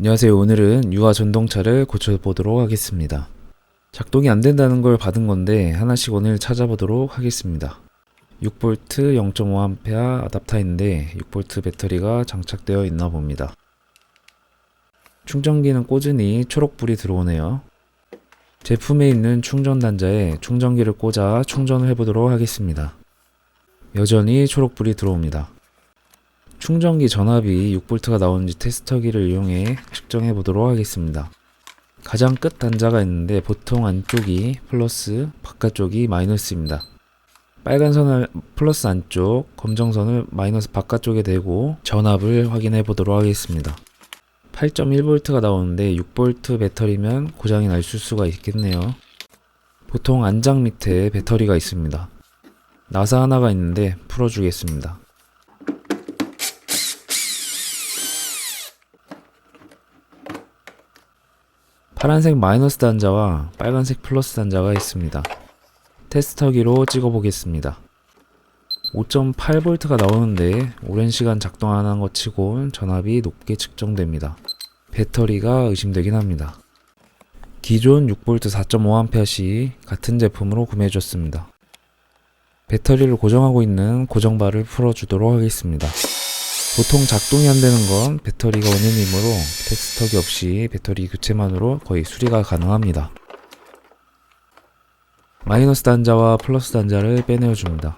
안녕하세요. 오늘은 유아 전동차를 고쳐보도록 하겠습니다. 작동이 안 된다는 걸 받은 건데 하나씩 오늘 찾아보도록 하겠습니다. 6V 0.5A 아답터인데 6V 배터리가 장착되어 있나 봅니다. 충전기는 꽂으니 초록불이 들어오네요. 제품에 있는 충전 단자에 충전기를 꽂아 충전을 해보도록 하겠습니다. 여전히 초록불이 들어옵니다. 충전기 전압이 6V가 나오는지 테스터기를 이용해 측정해 보도록 하겠습니다. 가장 끝 단자가 있는데 보통 안쪽이 플러스, 바깥쪽이 마이너스입니다. 빨간 선을 플러스 안쪽, 검정 선을 마이너스 바깥쪽에 대고 전압을 확인해 보도록 하겠습니다. 8.1V가 나오는데 6V 배터리면 고장이 날 수가 있겠네요. 보통 안장 밑에 배터리가 있습니다. 나사 하나가 있는데 풀어주겠습니다. 파란색 마이너스 단자와 빨간색 플러스 단자가 있습니다. 테스터기로 찍어 보겠습니다. 5.8V가 나오는데 오랜 시간 작동 안 한 것 치곤 전압이 높게 측정됩니다. 배터리가 의심되긴 합니다. 기존 6V 4.5A 같은 제품으로 구매해줬습니다. 배터리를 고정하고 있는 고정바를 풀어주도록 하겠습니다. 보통 작동이 안 되는 건 배터리가 원인이므로 테스터기 없이 배터리 교체만으로 거의 수리가 가능합니다. 마이너스 단자와 플러스 단자를 빼내어 줍니다.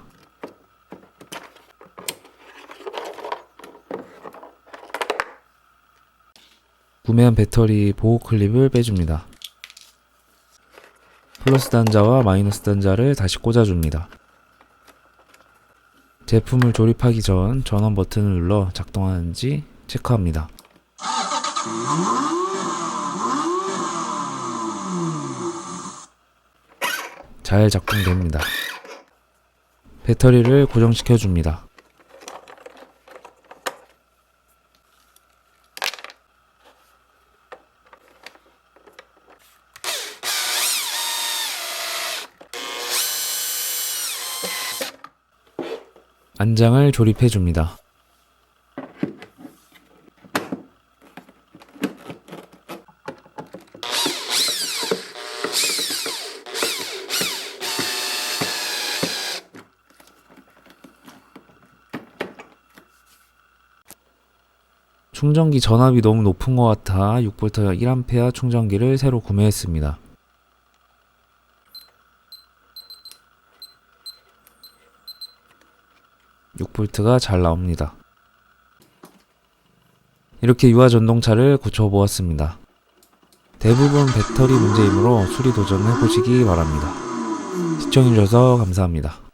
구매한 배터리 보호 클립을 빼줍니다. 플러스 단자와 마이너스 단자를 다시 꽂아줍니다. 제품을 조립하기 전 전원 버튼을 눌러 작동하는지 체크합니다. 잘 작동됩니다. 배터리를 고정시켜 줍니다. 안장을 조립해 줍니다. 충전기 전압이 너무 높은 것 같아 6V 1A 충전기를 새로 구매했습니다. 육 v 가잘 나옵니다. 이렇게 유아 전동차를 고쳐보았습니다. 대부분 배터리 문제이므로 수리 도전해 보시기 바랍니다. 시청해주셔서 감사합니다.